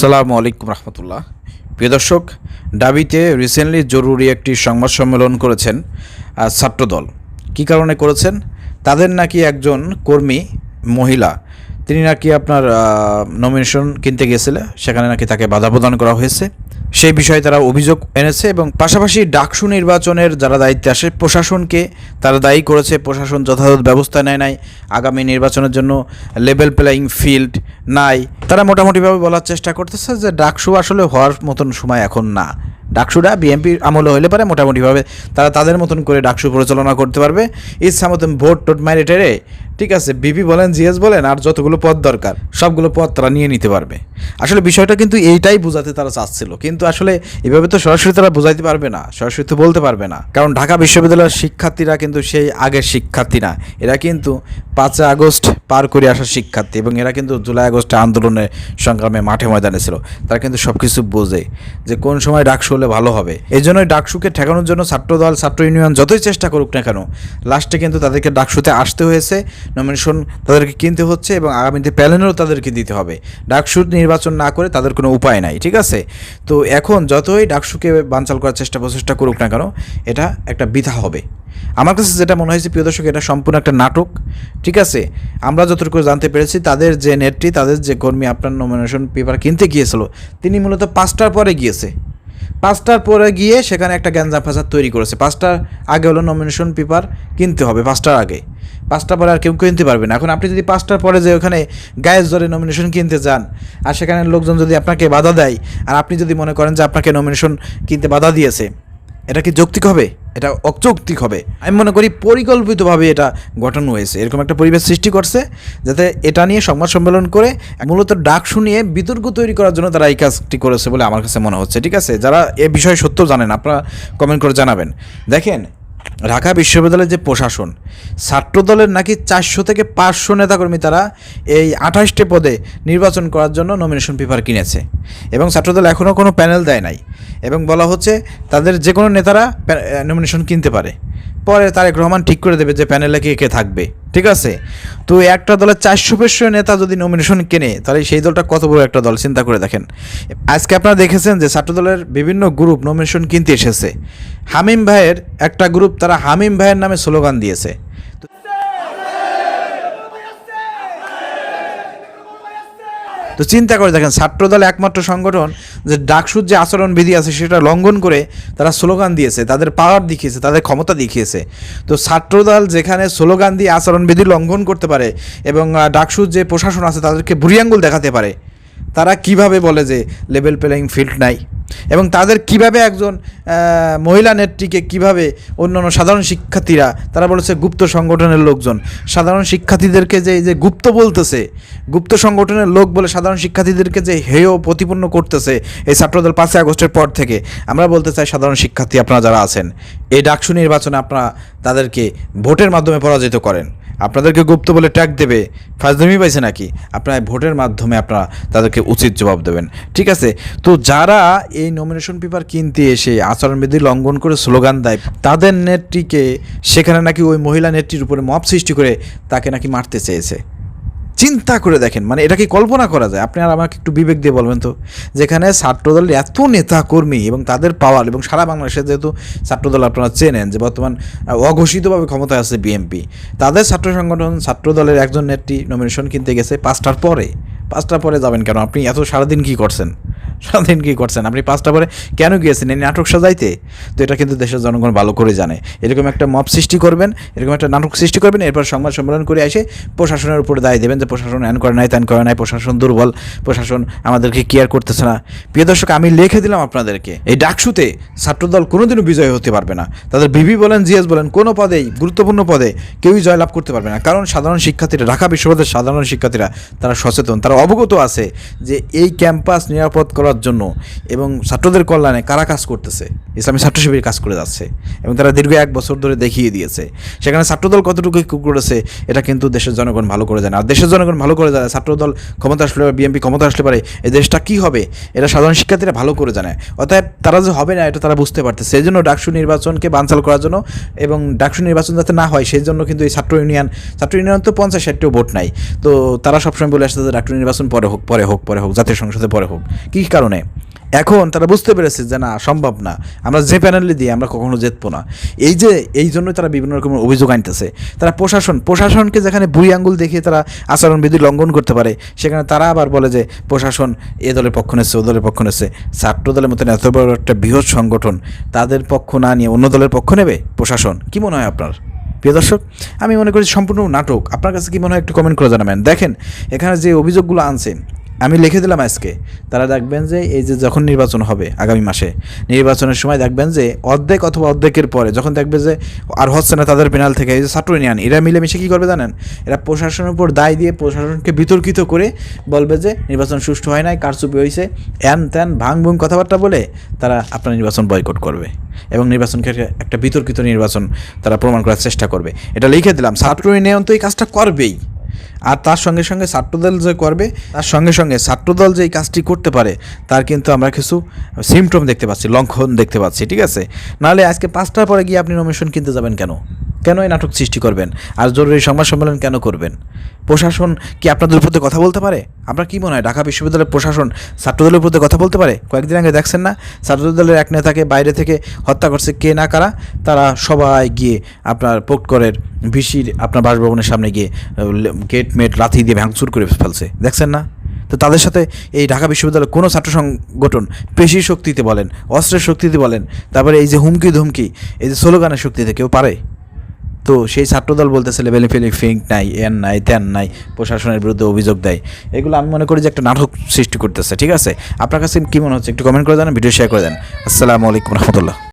আসসালামু আলাইকুম রহমতুল্লাহ। প্রিয় দর্শক, ডাবিতে রিসেন্টলি জরুরি একটি সংবাদ সম্মেলন করেছেন ছাত্রদল। কি কারণে করেছেন? তাদের নাকি একজন কর্মী, মহিলা, তিনি নাকি আপনার নমিনেশন কিনতে গিয়েছিলেন সেখানে নাকি তাকে বাধা প্রদান করা হয়েছে। সেই বিষয়ে তারা অভিযোগ এনেছে এবং পাশাপাশি ডাকসু নির্বাচনের যারা দায়িত্বে আসে, প্রশাসনকে তারা দায়ী করেছে। প্রশাসন যথাযথ ব্যবস্থা নেয় নাই। আগামী নির্বাচনের জন্য লেভেল প্লেয়িং ফিল্ড নাই। তারা মোটামুটিভাবে বলার চেষ্টা করতেছে যে ডাকসু আসলে হওয়ার মতন সময় এখন না। ডাকসুরা বিএনপির আমলে হইলে পারে, মোটামুটিভাবে তারা তাদের মতন করে ডাকসু পরিচালনা করতে পারবে। ইচ্ছা মতন ভোট টোট মারি টেরে ঠিক আছে বিপি বলেন জিএস বলেন, আর যতগুলো পদ দরকার, সবগুলো পদ তারা নিয়ে নিতে পারবে। আসলে বিষয়টা কিন্তু এইটাই বোঝাতে তারা চাচ্ছিল। কিন্তু আসলে এভাবে তো সরাসরি তারা বোঝাইতে পারবে না, সরাসরি তো বলতে পারবে না। কারণ ঢাকা বিশ্ববিদ্যালয়ের শিক্ষার্থীরা কিন্তু সেই আগের শিক্ষার্থী না। এরা কিন্তু পাঁচই আগস্ট পার করে আসার শিক্ষার্থী এবং এরা কিন্তু জুলাই আগস্টে আন্দোলনের সংগ্রামে মাঠে ময়দানে ছিল। তারা কিন্তু সব কিছু বোঝে যে কোন সময় ডাকসু হলে ভালো হবে। এই জন্যই ডাকসুকে ঠেকানোর জন্য ছাত্রদল, ছাত্র ইউনিয়ন যতই চেষ্টা করুক না কেন, লাস্টে কিন্তু তাদেরকে ডাকসুতে আসতে হয়েছে। নমিনেশন তাদেরকে কিনতে হচ্ছে এবং আগামীতে প্যানেলও তাদেরকে দিতে হবে। ডাকসুর নির্বাচন না করে তাদের কোনো উপায় নাই, ঠিক আছে? তো এখন যতই ডাকসুকে বানচাল করার চেষ্টা প্রচেষ্টা করুক না কেন, এটা একটা বৃথা হবে। আমার কাছে যেটা মনে হয়েছে প্রিয় দর্শক, এটা সম্পূর্ণ একটা নাটক, ঠিক আছে? আমরা যতটুকু জানতে পেরেছি, তাদের যে নেত্রী, তাদের যে কর্মী আপনার নমিনেশন পেপার কিনতে গিয়েছিল, তিনি মূলত পাঁচটার পরে গিয়েছে। পাঁচটার পরে গিয়ে সেখানে একটা গ্যাঞ্জাম ফাসাদ তৈরি করেছে। পাঁচটার আগে হলো নমিনেশন পেপার কিনতে হবে, পাঁচটার আগে। পাঁচটা পরে আর কেউ কিনতে পারবে না। এখন আপনি যদি পাঁচটার পরে যে ওখানে গায়ের জোরে নমিনেশন কিনতে যান, আর সেখানে লোকজন যদি আপনাকে বাধা দেয়, আর আপনি যদি মনে করেন যে আপনাকে নমিনেশন কিনতে বাধা দিয়েছে, এটা কি যৌক্তিক হবে? এটা অযৌক্তিক হবে। আমি মনে করি পরিকল্পিতভাবে এটা গঠন হয়েছে। এরকম একটা পরিবেশ সৃষ্টি করছে, যাতে এটা নিয়ে সংবাদ সম্মেলন করে মূলত ডাক শুনিয়ে বিতর্ক তৈরি করার জন্য তারা এই কাজটি করেছে বলে আমার কাছে মনে হচ্ছে। ঠিক আছে? যারা এ বিষয়ে সত্য জানেন, আপনারা কমেন্ট করে জানাবেন। দেখেন ঢাকা বিশ্ববিদ্যালয়ের যে প্রশাসন, ছাত্রদলের নাকি চারশো থেকে পাঁচশো নেতাকর্মী তারা এই আঠাশটি পদে নির্বাচন করার জন্য নমিনেশন পেপার কিনেছে এবং ছাত্রদল এখনও কোনো প্যানেল দেয় নাই এবং বলা হচ্ছে তাদের যে কোনো নেতারা নমিনেশন কিনতে পারে। পরে তারেক রহমান ঠিক করে দেবে যে প্যানেলে কে কে থাকবে। ঠিক আছে? তো একটা দলের চারশো পাঁচশো নেতা যদি নমিনেশন কেনে, তাহলে সেই দলটা কত বড় একটা দল? চিন্তা করে দেখেন। আজকে আপনারা দেখেছেন যে ছাত্র দলের বিভিন্ন গ্রুপ নমিনেশন কিনতে এসেছে। হামিম ভাইয়ের একটা গ্রুপ তারা হামিম ভাইয়ের নামে স্লোগান দিয়েছে। তো চিন্তা করে দেখেন ছাত্রদল একমাত্র সংগঠন যে ডাকসুর যে আচরণবিধি আছে সেটা লঙ্ঘন করে তারা স্লোগান দিয়েছে, তাদের পাওয়ার দেখিয়েছে, তাদের ক্ষমতা দেখিয়েছে। তো ছাত্রদল যেখানে স্লোগান দিয়ে আচরণবিধি লঙ্ঘন করতে পারে এবং ডাকসুর যে প্রশাসন আছে তাদেরকে বুড়িয়াঙ্গুল দেখাতে পারে, তারা কীভাবে বলে যে লেভেল প্লেয়িং ফিল্ড নাই? এবং তাদের কীভাবে একজন মহিলা নেত্রীকে কীভাবে অন্যান্য সাধারণ শিক্ষার্থীরা, তারা বলেছে গুপ্ত সংগঠনের লোকজন। সাধারণ শিক্ষার্থীদেরকে যে যে গুপ্ত বলতেছে, গুপ্ত সংগঠনের লোক বলে সাধারণ শিক্ষার্থীদেরকে যে হেয় প্রতিপন্ন করতেছে এই ছাত্রদল পাঁচই আগস্টের পর থেকে, আমরা বলতে চাই সাধারণ শিক্ষার্থী আপনারা যারা আছেন, এই ডাকসু নির্বাচনে আপনারা তাদেরকে ভোটের মাধ্যমে পরাজিত করেন। আপনাদেরকে গুপ্ত বলে ট্যাগ দেবে। ফাজদমি পাইছে নাকি? আপনার ভোটের মাধ্যমে আপনারা তাদেরকে উচিত জবাব দেবেন। ঠিক আছে? তো যারা এই নমিনেশন পেপার কিনতে এসে আচরণবিধি লঙ্ঘন করে স্লোগান দেয়, তাদের নেটটিকে সেখানে নাকি ওই মহিলা নেটটির উপরে মপ সৃষ্টি করে তাকে নাকি মারতে চেয়েছে? চিন্তা করে দেখেন মানে এটা কি কল্পনা করা যায়। আপনি আর আমাকে একটু বিবেক দিয়ে বলবেন তো, যেখানে ছাত্রদলের এত নেতা কর্মী এবং তাদের পাওয়ার এবং সারা বাংলাদেশে যেহেতু ছাত্রদল আপনারা চেনেন, যে বর্তমান অঘোষিতভাবে ক্ষমতায় আছে বিএমপি তাদের ছাত্র সংগঠন ছাত্রদলের একজন নেত্রী নমিনেশন কিনতে গেছে পাঁচটার পরে। পাঁচটার পরে যাবেন কেন? আপনি এত সারাদিন কি করছেন? সারাদিন কী করছেন? আপনি পাঁচটা পরে কেন গিয়েছেন? এই নাটক সাজাইতে? তো এটা কিন্তু দেশের জনগণ ভালো করে জানে। এরকম একটা মপ সৃষ্টি করবেন, এরকম একটা নাটক সৃষ্টি করবেন, এরপর সংবাদ সম্মেলন করে এসে প্রশাসনের উপরে দায় দেবেন যে প্রশাসন এন করে নাই, তেন করে নাই, প্রশাসন দুর্বল, প্রশাসন আমাদেরকে কেয়ার করতেছে না। প্রিয় দর্শক, আমি লিখে দিলাম আপনাদেরকে, এই ডাকসুতে ছাত্রদল কোনোদিনও বিজয় হতে পারবে না। তাদের বিবি বলেন, জিএস বলেন, কোনো পদেই, গুরুত্বপূর্ণ পদে কেউই জয়লাভ করতে পারবে না। কারণ সাধারণ শিক্ষার্থীরা, ঢাকা বিশ্ববিদ্যালয়ের সাধারণ শিক্ষার্থীরা, তারা সচেতন, তারা অবগত আছে যে এই ক্যাম্পাস নিরাপদ করার করার জন্য এবং ছাত্রদের কল্যাণে কারা কাজ করতেছে? ইসলামী ছাত্র শিবির কাজ করে যাচ্ছে এবং তারা দীর্ঘ এক বছর ধরে দেখিয়ে দিয়েছে। সেখানে ছাত্রদল কতটুকু করেছে এটা কিন্তু দেশের জনগণ ভালো করে জানে। আর দেশের জনগণ ভালো করে জানে, ছাত্রদল ক্ষমতা আসলে বিএনপি ক্ষমতা আসলে পারে, এই দেশটা কী হবে, এটা সাধারণ শিক্ষার্থীরা ভালো করে জানে। অতএব তারা যে হবে না, এটা তারা বুঝতে পারতেছে। সেই জন্য ডাকসু নির্বাচনকে বানচাল করার জন্য এবং ডাকসু নির্বাচন যাতে না হয়, সেই জন্য কিন্তু এই ছাত্র ইউনিয়ন ছাত্র ইউনিয়ন তো পঞ্চাশ ষাটটিও ভোট নাই। তো তারা সবসময় বলে আসছে যে ডাকসু নির্বাচন পরে হোক পরে হোক পরে হোক, জাতীয় সংসদে পরে হোক। কী কারণে। এখন তারা বুঝতে পেরেছে যে না, সম্ভব না। আমরা যে প্যানেলে দিয়ে আমরা কখনো জিতবো না। এই যে, এই জন্য তারা বিভিন্ন রকমের অভিযোগ আনতেছে। তারা প্রশাসন, প্রশাসনকে যেখানে বুড়ি আঙ্গুল দেখিয়ে তারা আচরণবিধি লঙ্ঘন করতে পারে, সেখানে তারা আবার বলে যে, প্রশাসন এ দলের পক্ষ নিচ্ছে ও দলের পক্ষ নেছে ছাত্র দলের মতন এত বড় একটা বৃহৎ সংগঠন, তাদের পক্ষ না নিয়ে অন্য দলের পক্ষ নেবে? প্রশাসন, কি মনে হয় আপনার? প্রিয় দর্শক, আমি মনে করি সম্পূর্ণ নাটক। আপনার কাছে কি মনে হয় একটু কমেন্ট করে জানাবেন। দেখেন, এখানে যে অভিযোগগুলো আনছে আমি লিখে দিলাম আজকে। তারা দেখবেন যে এই যে যখন নির্বাচন হবে আগামী মাসে, নির্বাচনের সময় দেখবেন যে অর্ধেক অথবা অর্ধেকের পরে যখন দেখবে যে আর হচ্ছে না তাদের পেনাল থেকে, এই যে ছাত্র ইউনিয়ন, এরা মিলেমিশে কী করবে জানেন? এরা প্রশাসনের উপর দায় দিয়ে প্রশাসনকে বিতর্কিত করে বলবে যে নির্বাচন সুষ্ঠু হয় নাই, কারচুপি হয়েছে এন ত্যান ভাং ভুং কথাবার্তা বলে তারা আপনার নির্বাচন বয়কট করবে। এবং নির্বাচনকে একটা বিতর্কিত নির্বাচন তারা প্রমাণ করার চেষ্টা করবে। এটা লিখে দিলাম, ছাত্র ইউনিয়ন তো এই কাজটা করবেই। আর তার সঙ্গে সঙ্গে ছাত্রদল যে করবে, তার সঙ্গে সঙ্গে ছাত্রদল যে এই কাজটি করতে পারে, তার কিন্তু আমরা কিছু সিমটম দেখতে পাচ্ছি, লঙ্ঘন দেখতে পাচ্ছি, ঠিক আছে? নাহলে আজকে পাঁচটার পরে গিয়ে আপনি নমিনেশন কিনতে যাবেন কেন? কেন এই নাটক সৃষ্টি করবেন? আর জরুরি সংবাদ সম্মেলন কেন করবেন? প্রশাসন কি আপনাদের উপর কথা বলতে পারে? আপনার কি মনে হয়, ঢাকা বিশ্ববিদ্যালয়ের প্রশাসন ছাত্রদলের উপর কথা বলতে পারে? কয়েকদিন আগে দেখছেন না, ছাত্রদলের এক নেতাকে বাইরে থেকে হত্যা করছে কে না কারা? তারা সবাই গিয়ে আপনার পোক্টকরের ভিসির আপনার বাসভবনের সামনে গিয়ে গেট মেট লাথি দিয়ে ভাঙচুর করে ফেলছে। দেখছেন না? তো তাদের সাথে এই ঢাকা বিশ্ববিদ্যালয়ের কোনো ছাত্র সংগঠন পেশি শক্তিতে বলেন, অস্ত্রের শক্তিতে বলেন, তারপরে এই যে হুমকি ধুমকি, এই যে স্লোগানের শক্তিতে কেউ পারে? তো সেই ছাত্রদল বলতেছে লেভেল ফিলিং ফিঙ্ক নাই, এন নাই ত্যান নাই, প্রশাসনের বিরুদ্ধে অভিযোগ দেয়। এগুলো আমি মনে করি যে একটা নাটক সৃষ্টি করতেছে, ঠিক আছে? আপনার কাছে কী মনে হচ্ছে একটু কমেন্ট করে দেন ভিডিও শেয়ার করে দেন। আসসালামু আলাইকুম রহমতুল্লাহ।